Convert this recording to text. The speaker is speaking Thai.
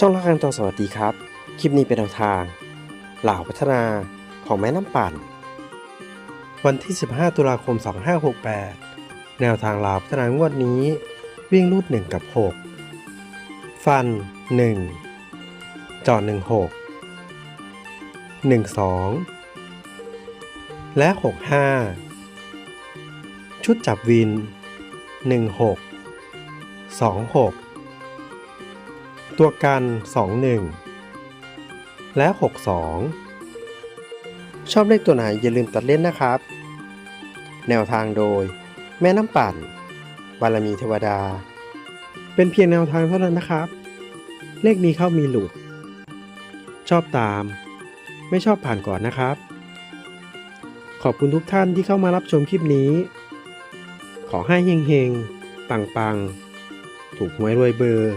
ช่องละคังตองสวัสดีครับ คลิปนี้เป็นแนวทาง เหล่าพัฒนาของแม่น้ำปั่น วันที่ 15 ตุลาคม 2568 แนวทางเหล่าพัฒนางวดนี้ วิ่งรูด 1 กับ 6 ฟัน 1 จอด 16 12 และ 65 ชุดจับวิน 16 26 ตัวกัน 21 และ 62 ชอบเลขตัวไหนอย่าลืมตัดเล่นนะครับ แนวทางโดย แม่น้ำปั่น บารมีเทวดา เป็นเพียงแนวทางเท่านั้นนะครับ เลขมีเข้ามีหลุด ชอบตาม ไม่ชอบผ่านก่อนนะครับ ขอบคุณทุกท่านที่เข้ามารับชมคลิปนี้ ขอให้เฮงๆ ปังๆ ถูกหวยรวยเบอร์